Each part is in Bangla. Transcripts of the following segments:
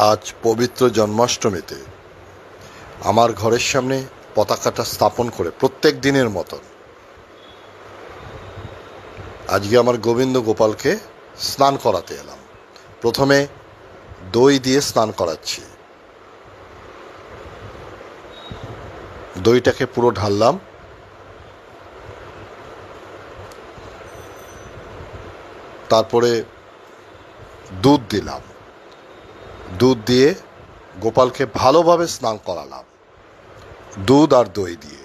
আজ পবিত্র জন্মাষ্টমীতে আমার ঘরের সামনে পতাকাটা স্থাপন করে প্রত্যেক দিনের মতন আজকে আমার গোবিন্দ গোপালকে স্নান করাতে এলাম। প্রথমে দই দিয়ে স্নান করাচ্ছি। দইটাকে পুরো ঢাললাম। তারপরে দুধ দিলাম। দুধ দিয়ে গোপালকে ভালোভাবে স্নান করালাম। দুধ আর দই দিয়ে।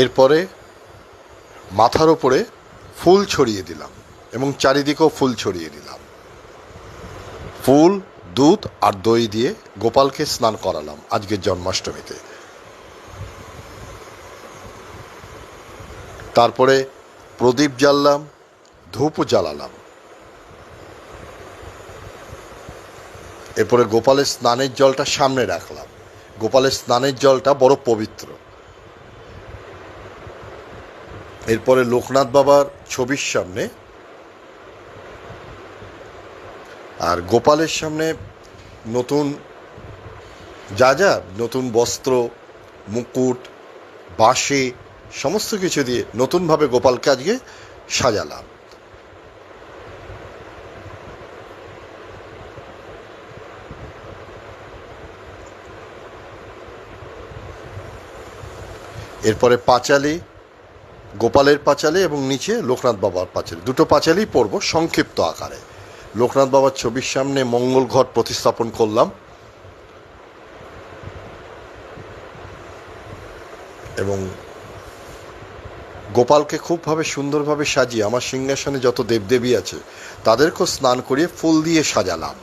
এরপরে মাথার ওপরে ফুল ছড়িয়ে দিলাম এবং চারিদিকেও ফুল ছড়িয়ে দিলাম। ফুল দুধ আর দই দিয়ে গোপালকে স্নান করালাম আজকের জন্মাষ্টমীতে। তারপরে প্রদীপ জ্বাললাম, ধূপ জ্বালালাম। এরপরে গোপালের স্নানের জলটা সামনে রাখলাম। গোপালের স্নানের জলটা বড় পবিত্র। এরপরে লোকনাথ বাবার ছবির সামনে আর গোপালের সামনে নতুন যা যা, নতুন বস্ত্র, মুকুট, বাঁশি, সমস্ত কিছু দিয়ে নতুনভাবে গোপালকে আজকে সাজালাম। এরপরে পাঁচালি, গোপালের পাঁচালি এবং নিচে লোকনাথ বাবার পাঁচালি। দুটো পাঁচালি পড়ব সংক্ষিপ্ত আকারে। লোকনাথ বাবার ছবির সামনে মঙ্গল ঘট প্রতিস্থাপন করলাম। এবং গোপালকে খুবভাবে সুন্দরভাবে সাজিয়ে, আমার সিংহাসনে যত দেবদেবী আছে, তাদেরকেও স্নান করিয়ে ফুল দিয়ে সাজালাম।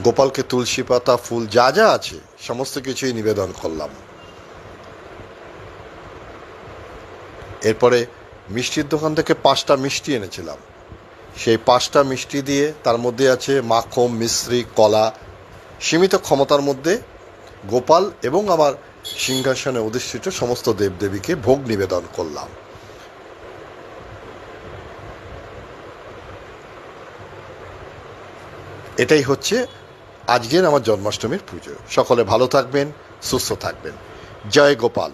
গোপালকে তুলসী পাতা, ফুল যা যা আছে, সমস্ত কিছুই নিবেদন করলাম। এরপরে মিষ্টির দোকান থেকে পাঁচটা মিষ্টি এনেছিলাম। সেই পাঁচটা মিষ্টি দিয়ে তার মধ্যে আছে মাখন, মিশ্রি, কলা, সীমিত ক্ষমতার মধ্যে গোপাল এবং আমার সিংহাসনে অধিষ্ঠিত সমস্ত দেবদেবীকে ভোগ নিবেদন করলাম। এটাই হচ্ছে আজকের আমার জন্মাষ্টমীর পুজো। সকলে ভালো থাকবেন, সুস্থ থাকবেন। জয় গোপাল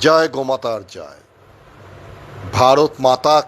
জয় গোমাতার জয়। ভারত মাতা